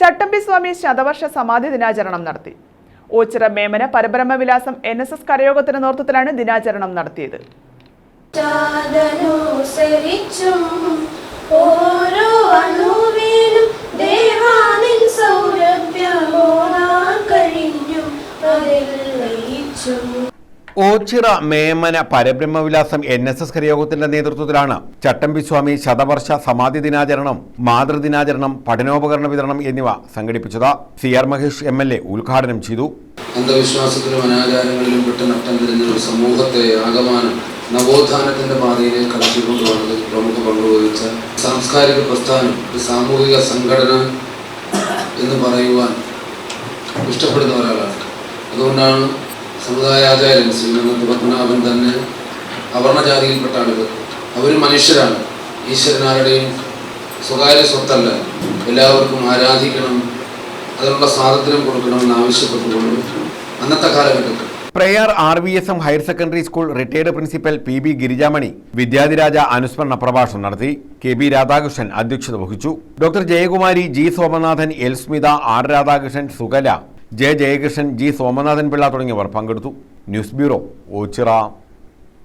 ചട്ടമ്പി സ്വാമി ശതവർഷ സമാധി ദിനാചരണം നടത്തി. Ochira Memana Parabrahmavilasam N S S കരയോഗത്തിന്റെ നേതൃത്വത്തിലാണ് ദിനാചരണം നടത്തിയത്. ഓരോ കഴിഞ്ഞു. Ochira Memana Parabrahmavilasam N S S കരയോഗത്തിന്റെ നേതൃത്വത്തിലാണ് ചട്ടമ്പിസ്വാമി ശതവർഷ സമാധി ദിനാചരണം മാതൃദിനാചരണം പഠനോപകരണ വിതരണം എന്നിവ സംഘടിപ്പിച്ചത് C R Mahesh M L A ഉദ്ഘാടനം ചെയ്തു. അന്ധവിശ്വാസത്തിലും അനാചാരങ്ങളിലും പെട്ട് നട്ടം തിരിഞ്ഞ ഒരു സമൂഹത്തെ ആകമാനം നവോത്ഥാനത്തിന്റെ പാതയിലെ കടത്തിക്കൊണ്ടുവന്നതിൽ പ്രമുഖ പങ്കുവഹിച്ച സാംസ്കാരിക പ്രസ്ഥാനം ഒരു സാമൂഹിക സംഘടന എന്ന് പറയുവാൻ ഇഷ്ടപ്പെടുന്ന ഒരാളാണ്. അതുകൊണ്ടാണ് സമുദായ ആചാര്യൻ ശ്രീനന്ദ പത്മനാഭൻ തന്നെ അവർണജാതിയിൽപ്പെട്ട ആളുകൾ അവരും മനുഷ്യരാണ്. ഈശ്വരനാരുടെയും സ്വകാര്യ സ്വത്തല്ല. എല്ലാവർക്കും ആരാധിക്കണം അതിനുള്ള സ്വാതന്ത്ര്യം കൊടുക്കണം ആവശ്യപ്പെട്ടുകൊണ്ട് അന്നത്തെ കാലഘട്ടത്തിൽ. Prayar R V S M higher secondary school retired principal P B Girijamani Vidyadhiraja അനുസ്മരണ പ്രഭാഷണം നടത്തി കെ ബി രാധാകൃഷ്ണൻ അധ്യക്ഷത വഹിച്ചു. Doctor Jayakumari G Somanathan L Smitha R Radhakrishnan Sukala J Jayakrishnan G Somanathan Pillai തുടങ്ങിയവർ പങ്കെടുത്തു. News bureau Ochira.